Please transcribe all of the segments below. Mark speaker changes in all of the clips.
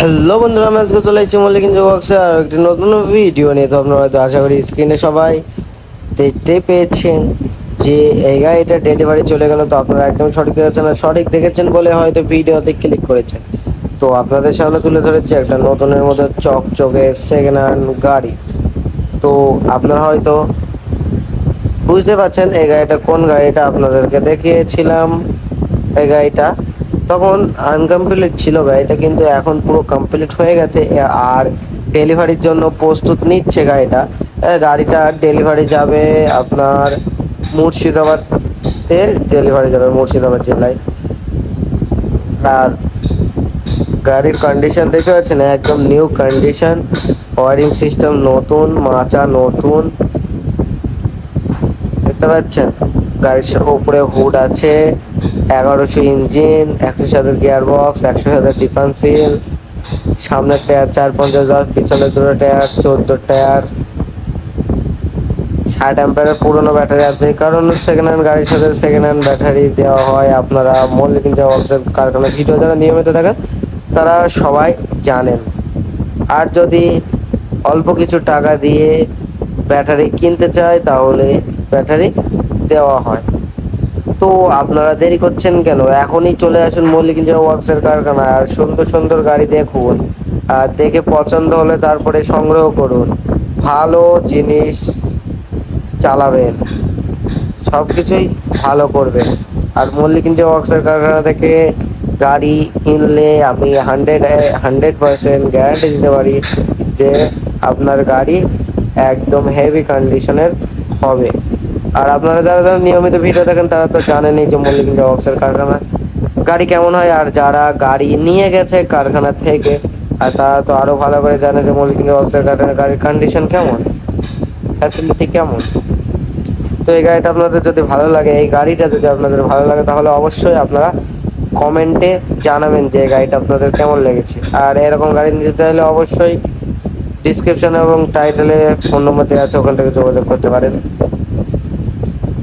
Speaker 1: Hello বন্ধুরা, আমি আজকে চলে এসেছি মল্লিক বক্সে আর একটি নতুন ভিডিও নিয়ে। তো আপনারা হয়তো আশা করি স্ক্রিনে সবাই দেখতে পেয়েছেন যে এই গাড়িটা ডেলিভারি চলে গেল। তো আপনারা একদম সঠিক দেখেছেন আর সঠিক দেখেছেন বলে হয়তো ভিডিওতে ক্লিক করেছেন। তো আপনাদের সামনে তুলে ধরেছি একটা নতুনের মধ্যে চকচকে সেকেন্ড হ্যান্ড গাড়ি। তো আপনারা হয়তো বুঝতে পারছেন এই গাড়িটা কোন গাড়িটা, আপনাদেরকে দেখিয়েছিলাম। এই গাড়িটা তখন আনকমপ্লিট ছিল গাড়িটা কিন্তু এখন পুরো কমপ্লিট হয়ে গেছে আর ডেলিভারির জন্য প্রস্তুত নিচ্ছে গাড়িটা গাড়িটা ডেলিভারি যাবে আপনার মুর্শিদাবাদে ডেলিভারি যাবে মুর্শিদাবাদ জেলায়। আর গাড়ির কন্ডিশন দেখতে পাচ্ছেন একদম নিউ কন্ডিশন ওয়ারিং সিস্টেম নতুন, মাচা নতুন। দেখতে পাচ্ছেন? গাড়ির উপরে হুড আছে, এগারোশো ইঞ্জিন, একশো সাতের গিয়ার বক্স একশো সাতের ডিফেন্সিল, সামনের টায়ার চার পঞ্চাশ দশ পিছনের দুটো টায়ার, চোদ্দ টায়ার। ষাট অ্যাম্পারের পুরোনো ব্যাটারি আছে কারণ সেকেন্ড হ্যান্ড গাড়ির সাথে সেকেন্ড হ্যান্ড ব্যাটারি দেওয়া হয়। আপনারা মল্লিক ওয়ার্কসের কারখানা ভিডিও যারা নিয়মিত দেখেন, তারা সবাই জানেন। আর যদি অল্প কিছু টাকা দিয়ে ব্যাটারি কিনতে চায়, তাহলে ব্যাটারি দেওয়া হয়। তো আপনারা দেরি করছেন কেন? এখনই চলে আসুন মল্লিক ইঞ্জিনিয়ার ওয়ার্কসের কারখানায় আর সুন্দর সুন্দর গাড়ি দেখুন। আর দেখে পছন্দ হলে তারপরে সংগ্রহ করুন। ভালো জিনিস চালাবেন। সব কিছুই ভালো করবেন। আর মল্লিক ইন্ডিয়া ওয়ার্কসের কারখানা থেকে গাড়ি কিনলে আমি হান্ড্রেড হান্ড্রেড পার্সেন্ট গ্যারান্টি দিতে পারি যে আপনার গাড়ি একদম হেভি কন্ডিশনের হবে। আর আপনারা যারা যারা নিয়মিত ভিডিও দেখেন, তারা তো জানেনই যে মল্লিক ইন্ডিয়া কারখানা। গাড়ি কেমন হয়? আর যারা গাড়ি নিয়ে গেছে কারখানা থেকে, আর তারা তো আরও ভালো করে জানে যে মল্লিক ইন্ডিয়া ওয়ার্কসের কারখানা গাড়ির কন্ডিশন কেমন ফ্যাসিলিটি কেমন। তো এই গাড়িটা আপনাদের যদি ভালো লাগে, এই গাড়িটা যদি আপনাদের ভালো লাগে, তাহলে অবশ্যই আপনারা কমেন্টে জানাবেন যে গাড়িটা আপনাদের কেমন লেগেছে। আর এরকম গাড়ি নিতে চাইলে অবশ্যই ডিসক্রিপশন এবং টাইটেলে ফোন নম্বর দেওয়া আছে, ওখান থেকে যোগাযোগ করতে পারেন।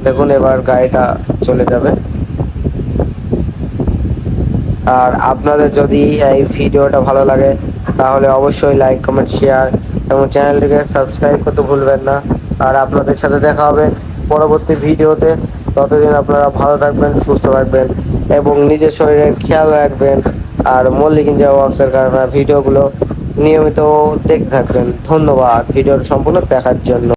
Speaker 1: দেখুন এবার গাড়িটা চলে যাবে। আর আপনাদের যদি এই ভিডিওটা ভালো লাগে, তাহলে অবশ্যই লাইক কমেন্ট শেয়ার এবং চ্যানেলটিকে সাবস্ক্রাইব করতে ভুলবেন না। আর আপনাদের সাথে দেখা হবে পরবর্তী ভিডিওতে। ততদিন আপনারা ভালো থাকবেন, সুস্থ থাকবেন এবং নিজের শরীরের খেয়াল রাখবেন আর মল্লিক ইন্ডিয়া ওয়ার্কসের কারণে ভিডিওগুলো নিয়মিত দেখতে থাকবেন। ধন্যবাদ ভিডিওটা সম্পূর্ণ দেখার জন্য।